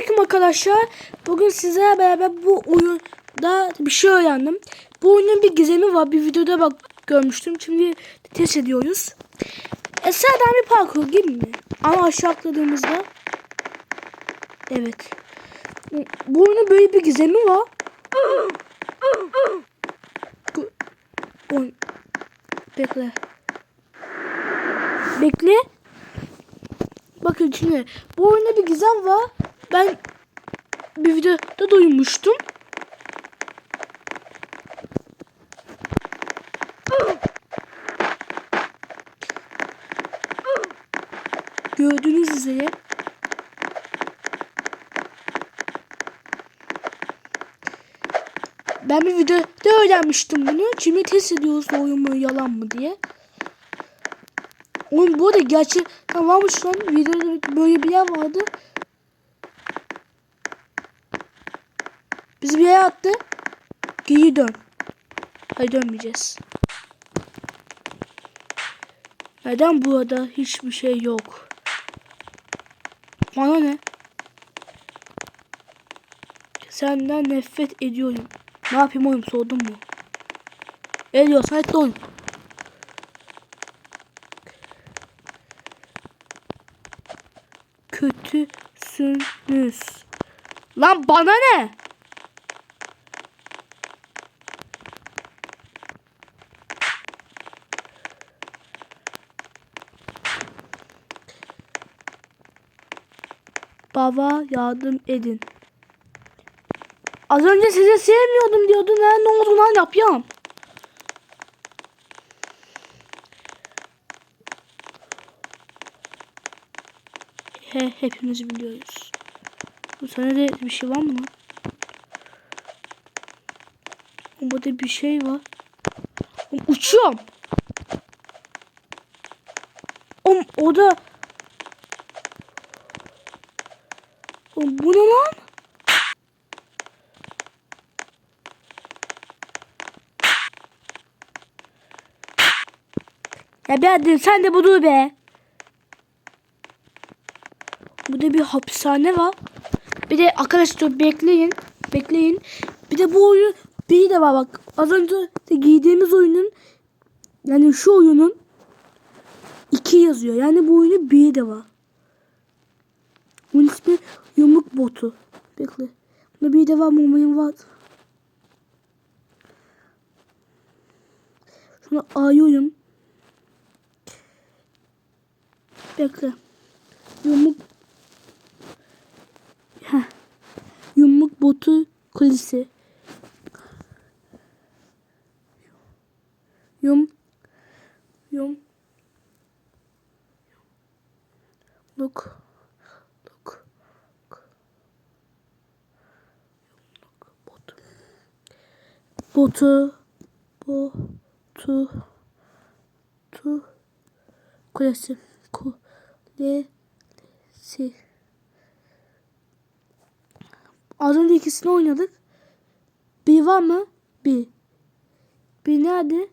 Selamünaleyküm arkadaşlar. Bugün sizlerle beraber bu oyunda bir şey öğrendim. Bu oyunun bir gizemi var. Bir videoda bak görmüştüm. Şimdi test ediyoruz. E, sıradan bir parkur gibi mi? Ama aşağı atladığımızda Evet. Bu oyunun böyle bir gizemi var. Bekle. Bekle. Bakın şimdi bu oyunda bir gizem var. Ben bir videoda duymuştum. Gördüğünüz üzere Ben bir videoda öğrenmiştim bunu. Şimdi test ediyoruz oyun mu yalan mı diye. Oğlum bu arada gerçekten varmış lan. Videoda böyle bir yer vardı. Biz bir yere attı. Geri dön. Hayır dönmeyeceğiz. Neden burada hiçbir şey yok? Bana ne? Senden nefret ediyorum. Ne yapayım oğlum soğudun mu? Ediyorsan et oyun. Kötüsünüz. Lan bana ne? Baba yardım edin. Az önce sizi sevmiyordum diyordun. Ha, ne oldu lan yapıyorum. He, hepimiz biliyoruz. Bu sene bir şey var mı lan? Burada bir şey var. Uçuyorum. Oğlum, o da... bu ne lan? Ya birader sen de budur be. Burada bir hapishane var. Bir de arkadaşlar bekleyin. Bekleyin. Bir de bu oyun bir de var bak. Az önce giydiğimiz oyunun yani şu oyunun iki yazıyor. Yani bu oyunun bir de var. Bunun ismi Yumruk Botu. Bekle. Bunda bir de var mı? Umarım var. Şunu ayıyorum. Bekle. Yumruk Heh. Yumruk botu kulisi. Yum yum Look botu botu tu kulesi kulesi Az önce ikisini oynadık. Bir var mı? Bir. Bir nerede?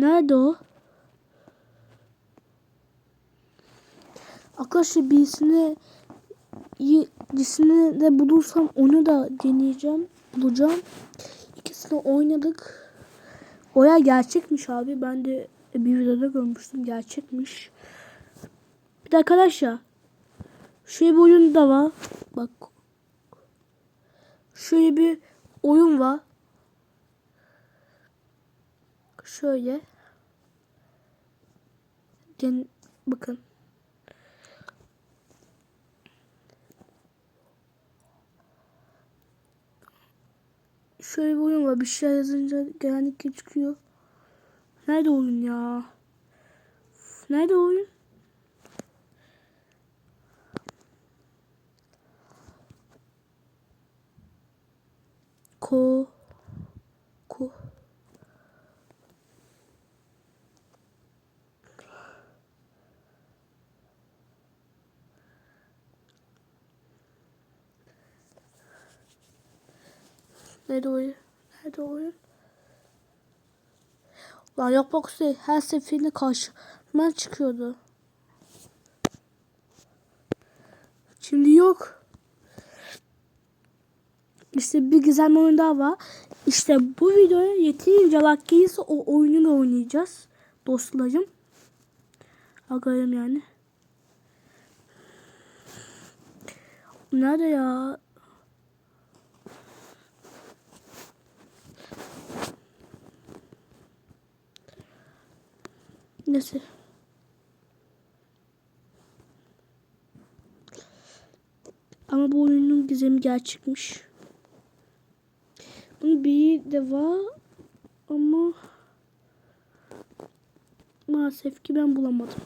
Nerede o? Arkadaşlar birisini birisini de bulursam onu da deneyeceğim. Bulacağım. İkisini oynadık. Oya gerçekmiş abi. Ben de bir videoda görmüştüm. Gerçekmiş. Bir de arkadaşlar. Şöyle bir oyun da var. Bak. Şöyle bir oyun var. Şöyle. Den bakın. Şöyle bir oyun var. Bir şey yazınca genellikle çıkıyor. Nerede oyun ya? Nerede oyun? Ko Ko Nerede oyun? Nerede oyun? Lan yok bak işte her seferinde karşıma çıkıyordu. Şimdi yok. İşte bir güzel oyun daha var. İşte bu videoya yeterince like gelirse o oyunu da oynayacağız. Dostlarım. Agayım yani. Nerede ya? Neyse. Ama bu oyunun gizemi gerçekmiş. Bunun bir de var ama maalesef ki ben bulamadım.